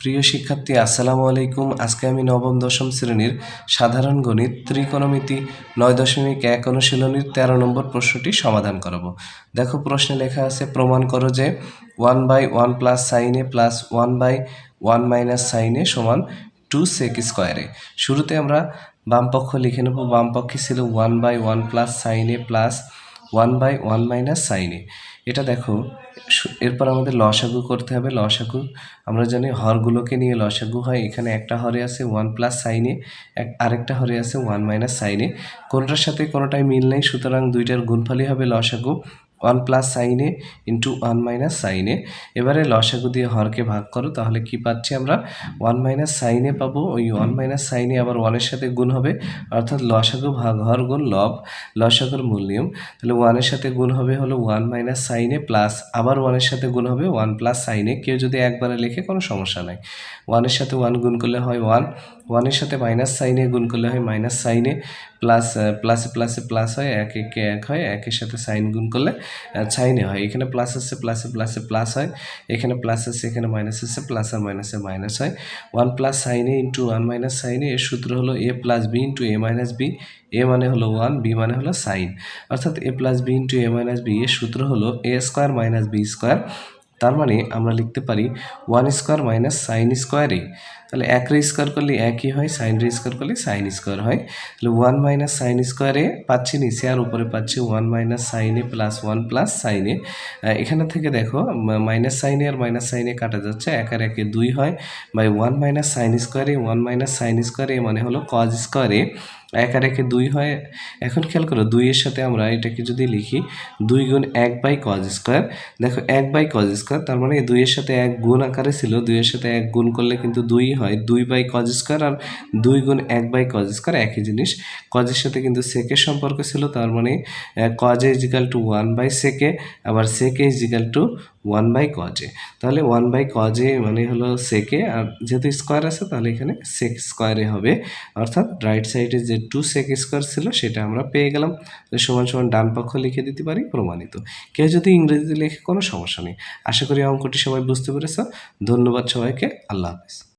প্রিয় শিক্ষার্থী, আসসালামু আলাইকুম। আজকে আমি নবম, দশম শ্রেণির সাধারণ গণিত ত্রিকোণমিতি নয় দশমিক এক অনুশীলনীর তেরো নম্বর প্রশ্নটি সমাধান করাবো। দেখো, প্রশ্নে লেখা আছে, প্রমাণ করো যে one by one plus sine plus one by one minus sine সমান টু সেক স্কোয়ারে শুরুতে আমরা বামপক্ষ লিখে নেব বামপক্ষে ছিল one by one plus sine plus one by one minus sine এটা দেখো এরপর আমাদের লসাগু করতে হবে। লসাগু, আমরা জানি হরগুলোকে নিয়ে লসাগু হয়। এখানে একটা হরে আছে ওয়ান প্লাস সাইনে এক, আরেকটা হরে আছে ওয়ান মাইনাস সাইনে কোনটার সাথে কোনোটাই মিল নেই, সুতরাং দুইটার গুণফলই হবে লসাগু। ওয়ান প্লাস সাইনে ইন্টু ওয়ান মাইনাস সাইনে। এবারে লসাগু দিয়ে হরকে ভাগ করো, তাহলে কি পাচ্ছি আমরা? ওয়ান মাইনাস সাইনে পাবো, ওই ওয়ান মাইনাস সাইনে আবার ওয়ানের সাথে গুণ হবে, অর্থাৎ লসাগু ভাগ হর গুণ লব, লসাগুর মূল নিয়ম। তাহলে ওয়ানের সাথে গুণ হবে হলো ওয়ান মাইনাস সাইনে প্লাস আবার ওয়ানের সাথে গুণ হবে ওয়ান প্লাস সাইনে। কেউ যদি একবারে লেখে কোনো সমস্যা নাই। ওয়ানের সাথে ওয়ান গুণ করলে হয় ওয়ান ওয়ানের সাথে মাইনাস সাইনে গুণ করলে হয় মাইনাস সাইনে প্লাস প্লাসে প্লাসে প্লাস হয়, এক একে এক হয়, একের সাথে সাইন গুণ করলে সাইনে হয়। এখানে প্লাস আছে প্লাসে প্লাসে প্লাস হয়। এখানে প্লাস আছে, এখানে মাইনাস আছে প্লাস আর মাইনাসে মাইনাস হয়। ওয়ান প্লাস সাইনে ইন্টু ওয়ান মাইনাস সাইনে এর সূত্র হলো A plus B into A minus B A মানে হলো ওয়ান বি মানে হলো সাইন অর্থাৎ A plus B into A minus B এর সূত্র হলো A square minus B square তার মানে আমরা লিখতে পারি one square minus sine square এ তাহলে এক রে স্কোয়ার করলে একই হয় সাইন রে স্কোয়ার করলে সাইন স্কোয়ার হয়। তাহলে ওয়ান মাইনাস সাইন স্কোয়ারে পাচ্ছি নিচে আর উপরে পাচ্ছি ওয়ান মাইনাস সাইনে প্লাস ওয়ান প্লাস সাইনে এখানে থেকে দেখো মাইনাস সাইনে আর মাইনাস সাইনে কাটা যাচ্ছে এক আর একে দুই হয়। বাই ওয়ান মাইনাস সাইন স্কোয়ারে ওয়ান মাইনাস সাইন স্কোয়ারে মানে হলো কজ স্কোয়ারে এক আর একে দুই হয়, এখন খেয়াল করো দুইয়ের সাথে আমরা এটাকে যদি লিখি, দুই গুণ এক বাই কজ স্কোয়ার দেখো এক বাই কজ স্কোয়ার তার মানে দুইয়ের সাথে এক গুণ আকারে ছিল, দুইয়ের সাথে এক গুণ করলে কিন্তু দুই হয়, দুই বাই কজ স্কোয়ার আর দুই গুণ এক বাই কজ স্কোয়ার একই জিনিস। কজের সাথে কিন্তু সেকের সম্পর্ক ছিল, তার মানে cos equal to one by sec আবার sec equal to one by কজে তাহলে ওয়ান বাই কজে মানে হলো সেকে আর যেহেতু স্কোয়ার আছে, তাহলে এখানে সেক স্কোয়ারে হবে। অর্থাৎ রাইট সাইডে যে টু সেক স্কোয়ার ছিল, সেটা আমরা পেয়ে গেলাম। সমান সমান ডান পক্ষ লিখে দিতে পারি, প্রমাণিত। কেউ যদি ইংরেজিতে লেখে, কোনো সমস্যা নেই। আশা করি অঙ্কটি সবাই বুঝতে পেরেছ। ধন্যবাদ সবাইকে। আল্লাহ হাফিজ।